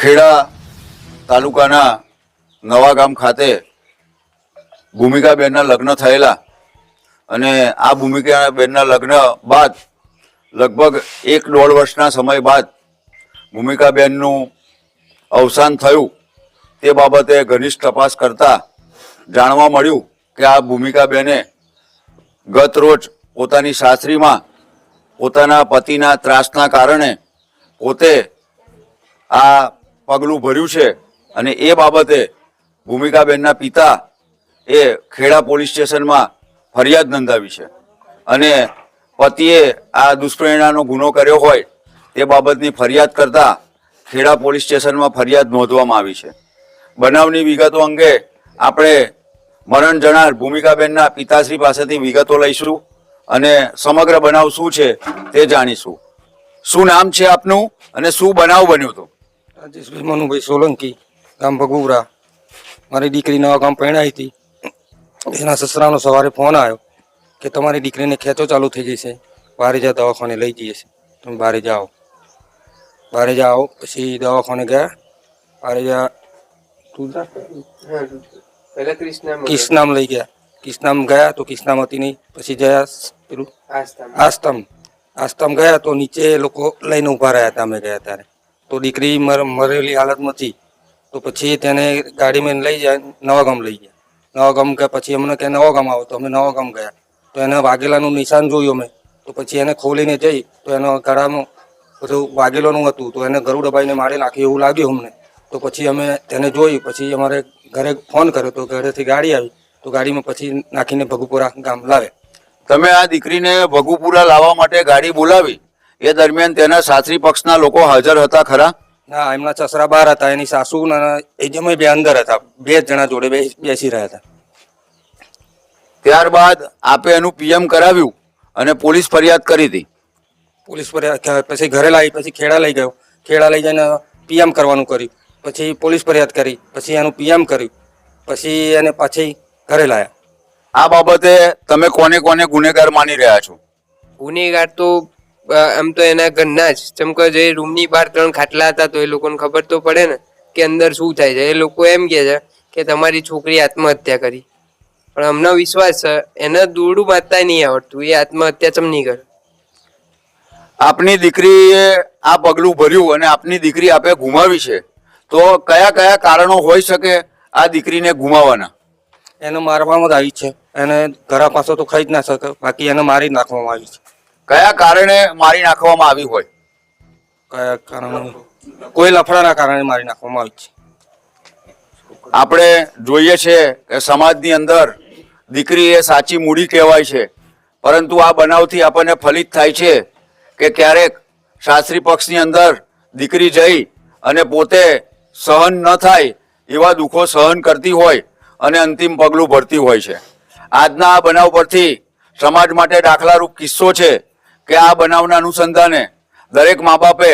ખેડા તાલુકાના નવા ગામ ખાતે ભૂમિકાબેનના લગ્ન થયેલા. અને આ ભૂમિકાબેનના લગ્ન બાદ લગભગ એક દોઢ વર્ષના સમય બાદ ભૂમિકાબેનનું અવસાન થયું. તે બાબતે ઘનિષ્ઠ તપાસ કરતા જાણવા મળ્યું કે આ ભૂમિકાબેને ગત રોજ પોતાની સાસરીમાં પોતાના પતિના ત્રાસના કારણે પોતે આ પગલું ભર્યું છે અને એ બાબતે ભૂમિકાબેનના પિતા એ ખેડા પોલીસ સ્ટેશનમાં ફરિયાદ નોંધાવી છે. અને પતિએ આ દુષ્પ્રેરણાનો ગુનો કર્યો હોય તે બાબતની ફરિયાદ કરતા ખેડા પોલીસ સ્ટેશનમાં ફરિયાદ નોંધવામાં આવી છે. બનાવની વિગતો અંગે આપણે મરણ જણાર ભૂમિકાબેનના પિતાશ્રી પાસેથી વિગતો લઈશું અને સમગ્ર બનાવ શું છે તે જાણીશું. શું નામ છે આપનું અને શું બનાવ બન્યું હતો? રાજેશભાઈ મનુભાઈ સોલંકી ગામ ભગુરા મારી દીકરી નવા ગામ પરણાઈ હતી. એના સસરાનો સવારે ફોન આવ્યો કે તમારી દીકરીને ખેંચો ચાલુ થઈ જશે બારે જા દવાખાને લઈ જઈએ છે. તમે બહાર જાઓ. બહારે જાઓ પછી દવાખાને ગયા. બહાર જા કિસનામ લઈ ગયા. કિસનામ ગયા તો કિસનામ હતી નહીં. પછી જયા પેલું આસ્તમ આસ્તમ ગયા તો નીચે લોકો લઈને ઊભા રહ્યા હતા. અમે ગયા ત્યારે. તો દીકરી મર, મરેલી હાલતમાં હતી તો પછી તેને ગાડીમાં લઈ જાય નવાગામ લઈ ગયા. નવાગામ ગયા પછી અમને કે નવાગામ આવો, તો અમે નવાગામ ગયા. તો એને વાઘેલાનું નિશાન જોયું અમે. તો પછી એને ખોલીને જઈ, તો એનો ગળામાં બધું વાઘેલાનું હતું, તો એને ગરુડ દબાઈને મારી નાખ્યું એવું લાગ્યું અમને. તો પછી અમે તેને જોયું પછી અમારે ઘરે ફોન કર્યો, તો ઘરેથી ગાડી આવી, તો ગાડીમાં પછી નાખીને ભગુપુરા ગામ લાવે. તમે આ દીકરીને ભગુપુરા લાવવા માટે ગાડી બોલાવી. એ દરમિયાન તેના સાસરી પક્ષના લોકો હાજર હતા ખરા? ના એમના સસરા બહાર હતા એની સાસુ એજમય એ બે અંદર હતા બે જ જણા જોડે બેસી રહ્યા હતા. ત્યારબાદ આપે એનું પીએમ કરાવ્યું અને પોલીસ ફરિયાદ કરી હતી. પોલીસ ફરિયાદ પછી ઘરે લાવી પછી ખેડા લઈ ગયો. ખેડા લઈ જઈને પીએમ કરવાનું કર્યું. પછી પોલીસ ફરિયાદ કરી પછી એનું પીએમ કર્યું. પછી એને પાછી ઘરે લાયા. આ બાબતે તમે કોને કોને ગુનેગાર માની રહ્યા છો? ગુનેગાર તો આમ તો એના ઘરના જ. ચમકો કે જે રૂમની બહાર ત્રણ ખાટલા હતા તો એ લોકોને ખબર તો પડે ને કે અંદર શું થાય છે. એ લોકો એમ કહે છે કે તમારી છોકરી આત્મહત્યા કરી. પણ અમને વિશ્વાસ છે એને દોરડું બાંધતા નહીં આવડતું. એ આત્મહત્યા ચમ નહીં કરે? આપની દીકરીએ આ પગલું ભર્યું અને આપની દીકરી આપે ગુમાવી છે. તો કયા કયા કારણો હોઈ શકે આ દીકરીને ગુમાવવાના? એને મારવામાં જ આવી છે. એને ઘરા પાસે તો ખાઈ જ ના શકે. બાકી એને મારી જ નાખવામાં આવી છે. કયા કારણે મારી નાખવામાં આવી હોય? કયા કારણે? કોઈ લફડાના કારણે મારી નાખવામાં આવી છે. આપણે જોઈએ છે કે સમાજની અંદર દીકરી એ સાચી મૂડી કહેવાય છે પરંતુ આ બનાવથી આપણને ફલિત થાય છે કે ક્યારેક શાસ્ત્રી પક્ષની અંદર દીકરી જઈ અને પોતે સહન ન થાય એવા દુઃખો સહન કરતી હોય અને અંતિમ પગલું ભરતી હોય છે. આજના આ બનાવ પરથી સમાજ માટે દાખલારૂપ કિસ્સો છે કે આ બનાવના અનુસંધાને દરેક મા બાપે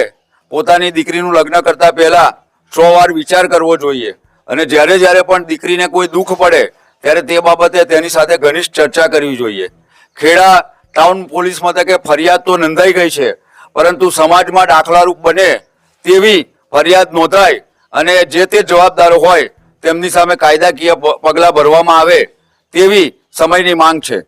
પોતાની દીકરીનું લગ્ન કરતા પહેલા સો વાર વિચાર કરવો જોઈએ. અને જ્યારે જ્યારે પણ દીકરીને કોઈ દુઃખ પડે, ત્યારે તે બાબતે તેની સાથે ઘનિષ્ઠ ચર્ચા કરવી જોઈએ. ખેડા ટાઉન પોલીસ મથકે ફરિયાદ તો નોંધાઈ ગઈ છે, પરંતુ સમાજમાં દાખલારૂપ બને તેવી ફરિયાદ નોંધાય અને જે તે જવાબદારો હોય તેમની સામે કાયદાકીય પગલાં ભરવામાં આવે તેવી સમયની માંગ છે.